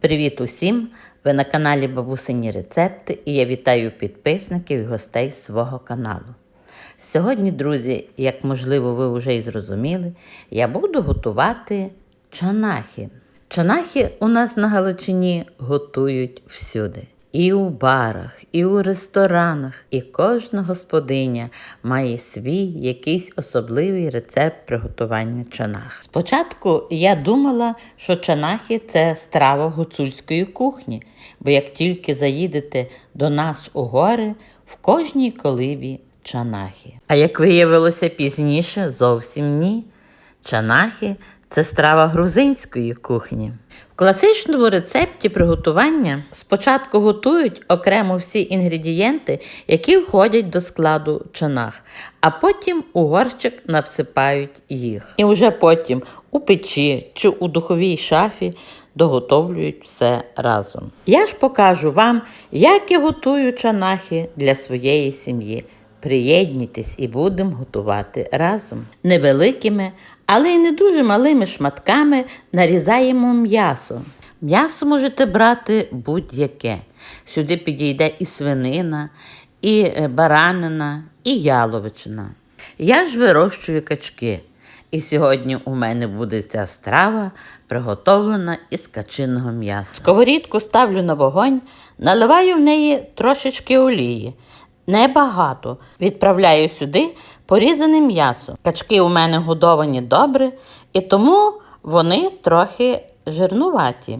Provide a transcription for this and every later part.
Привіт усім! Ви на каналі Бабусині Рецепти і я вітаю підписників і гостей свого каналу. Сьогодні, друзі, як можливо ви вже і зрозуміли, я буду готувати чанахи. Чанахи у нас на Галичині готують всюди. І у барах, і у ресторанах, і кожна господиня має свій якийсь особливий рецепт приготування чанах. Спочатку я думала, що чанахи це страва гуцульської кухні, бо як тільки заїдете до нас у гори, в кожній колибі чанахи. А як виявилося пізніше, зовсім ні. Чанахи це страва грузинської кухні. В класичному рецепті приготування спочатку готують окремо всі інгредієнти, які входять до складу чанах, а потім у горщик насипають їх. І вже потім у печі чи у духовій шафі доготовлюють все разом. Я ж покажу вам, як я готую чанахи для своєї сім'ї. Приєднуйтесь і будемо готувати разом. Невеликими, але й не дуже малими шматками нарізаємо м'ясо. М'ясо можете брати будь-яке. Сюди підійде і свинина, і е, баранина, і яловичина. Я ж вирощую качки. І сьогодні у мене буде ця страва, приготовлена із качиного м'яса. Сковорідку ставлю на вогонь, наливаю в неї трошечки олії. Небагато. Відправляю сюди порізане м'ясо. Качки у мене годовані добре, і тому вони трохи жирнуваті.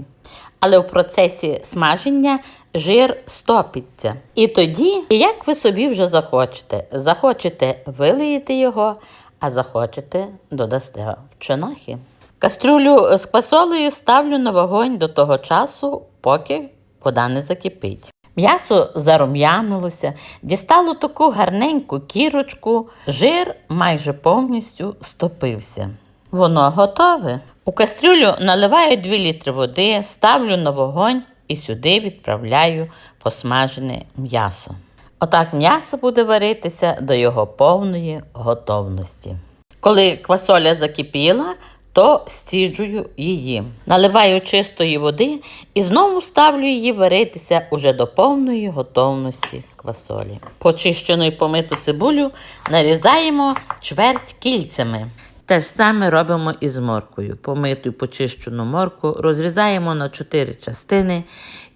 Але в процесі смаження жир стопиться. І тоді, як ви собі вже захочете, захочете вилиєте його, а захочете додасте чанахи. Кастрюлю з квасолею ставлю на вогонь до того часу, поки вода не закипить. М'ясо зарум'янилося, дістало таку гарненьку кірочку, жир майже повністю стопився. Воно готове. У кастрюлю наливаю 2 літри води, ставлю на вогонь і сюди відправляю посмажене м'ясо. Отак м'ясо буде варитися до його повної готовності. Коли квасоля закипіла, то стіджую її. Наливаю чистої води і знову ставлю її варитися уже до повної готовності квасолі. Почищену і помиту цибулю нарізаємо чверть кільцями. Те ж саме робимо і з моркою. Помиту і почищену морку розрізаємо на 4 частини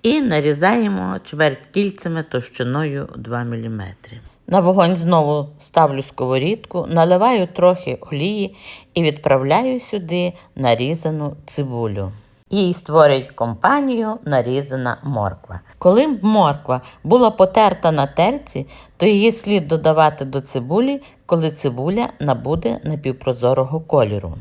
і нарізаємо чверть кільцями товщиною 2 мм. На вогонь знову ставлю сковорідку, наливаю трохи олії і відправляю сюди нарізану цибулю. Їй створить компанію нарізана морква. Коли б морква була потерта на терці, то її слід додавати до цибулі, коли цибуля набуде напівпрозорого кольору.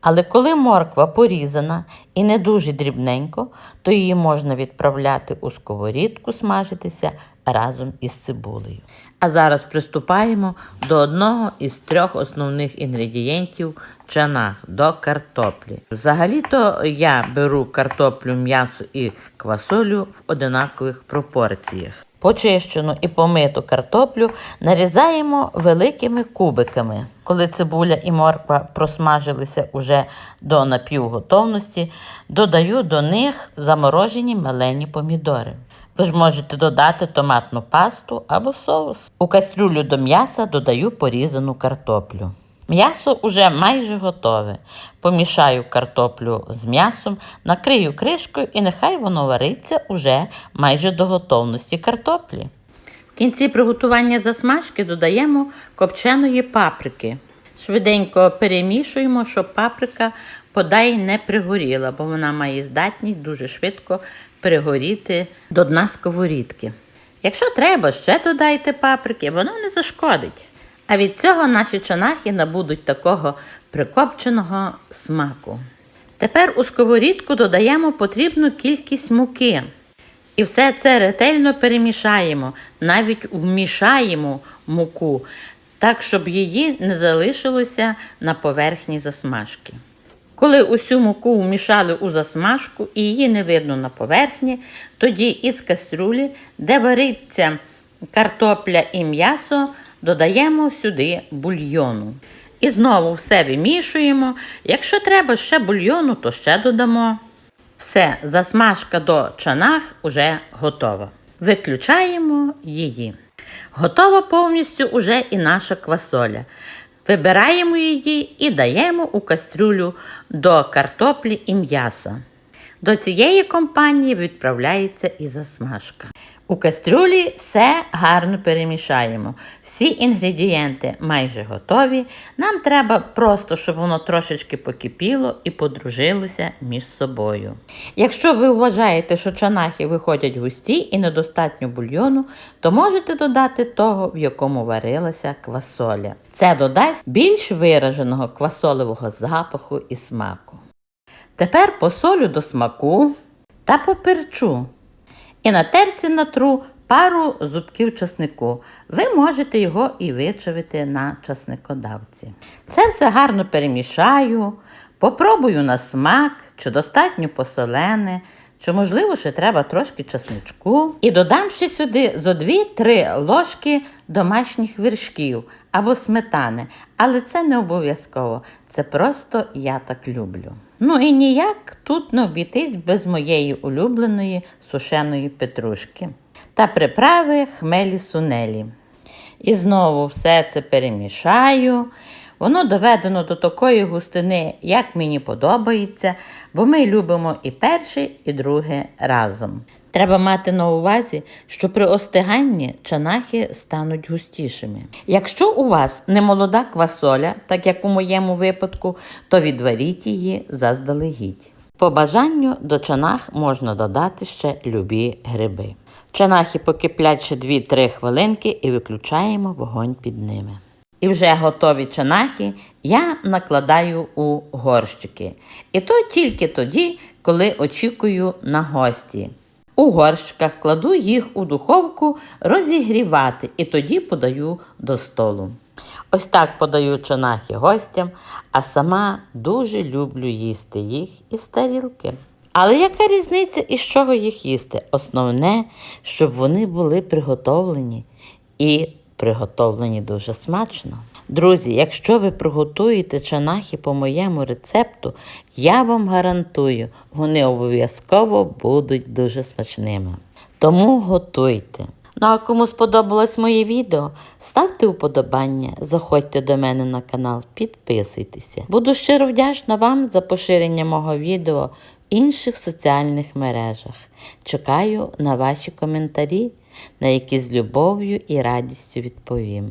Але коли морква порізана і не дуже дрібненько, то її можна відправляти у сковорідку смажитися разом із цибулею. А зараз приступаємо до одного із трьох основних інгредієнтів чанах до картоплі. Взагалі-то я беру картоплю, м'ясо і квасолю в одинакових пропорціях. Почищену і помиту картоплю нарізаємо великими кубиками. Коли цибуля і морква просмажилися уже до напівготовності, додаю до них заморожені мелені помідори. Ви ж можете додати томатну пасту або соус. У кастрюлю до м'яса додаю порізану картоплю. М'ясо уже майже готове. Помішаю картоплю з м'ясом, накрию кришкою і нехай воно вариться уже майже до готовності картоплі. В кінці приготування засмажки додаємо копченої паприки. Швиденько перемішуємо, щоб паприка подай не пригоріла, бо вона має здатність дуже швидко пригоріти до дна сковорідки. Якщо треба, ще додайте паприки, воно не зашкодить. А від цього наші чанахи набудуть такого прикопченого смаку. Тепер у сковорідку додаємо потрібну кількість муки. І все це ретельно перемішаємо, навіть вмішаємо муку, так, щоб її не залишилося на поверхні засмажки. Коли усю муку вмішали у засмажку і її не видно на поверхні, тоді із кастрюлі, де вариться картопля і м'ясо, додаємо сюди бульйону. І знову все вимішуємо. Якщо треба ще бульйону, то ще додамо. Все, засмажка до чанах уже готова. Виключаємо її. Готова повністю уже і наша квасоля. Вибираємо її і даємо у кастрюлю до картоплі і м'яса. До цієї компанії відправляється і засмажка. У кастрюлі все гарно перемішаємо. Всі інгредієнти майже готові. Нам треба просто, щоб воно трошечки покипіло і подружилося між собою. Якщо ви вважаєте, що чанахи виходять густі і недостатньо бульйону, то можете додати того, в якому варилася квасоля. Це додасть більш вираженого квасолевого запаху і смаку. Тепер посолю до смаку та поперчу. І на терці натру пару зубків часнику. Ви можете його і вичавити на часникодавці. Це все гарно перемішаю, попробую на смак, чи достатньо посолене, чи, можливо, ще треба трошки часничку. І додам ще сюди зо 2-3 ложки домашніх вершків або сметани. Але це не обов'язково. Це просто я так люблю. Ну і ніяк тут не обійтись без моєї улюбленої сушеної петрушки та приправи хмелі сунелі. І знову все це перемішаю. Воно доведено до такої густини, як мені подобається, бо ми любимо і перше, і друге разом. Треба мати на увазі, що при остиганні чанахи стануть густішими. Якщо у вас не молода квасоля, так як у моєму випадку, то відваріть її заздалегідь. По бажанню до чанах можна додати ще любі гриби. Чанахи покиплять ще 2-3 хвилинки і виключаємо вогонь під ними. І вже готові чанахи я накладаю у горщики. І то тільки тоді, коли очікую на гості. У горщиках кладу їх у духовку розігрівати і тоді подаю до столу. Ось так подаю чанахи гостям, а сама дуже люблю їсти їх із тарілки. Але яка різниця із чого їх їсти? Основне, щоб вони були приготовлені і приготовлені дуже смачно. Друзі, якщо ви приготуєте чанахи по моєму рецепту, я вам гарантую, вони обов'язково будуть дуже смачними. Тому готуйте. Ну а кому сподобалось моє відео, ставте уподобання, заходьте до мене на канал, підписуйтеся. Буду щиро вдячна вам за поширення мого відео в інших соціальних мережах. Чекаю на ваші коментарі, на які з любов'ю і радістю відповім.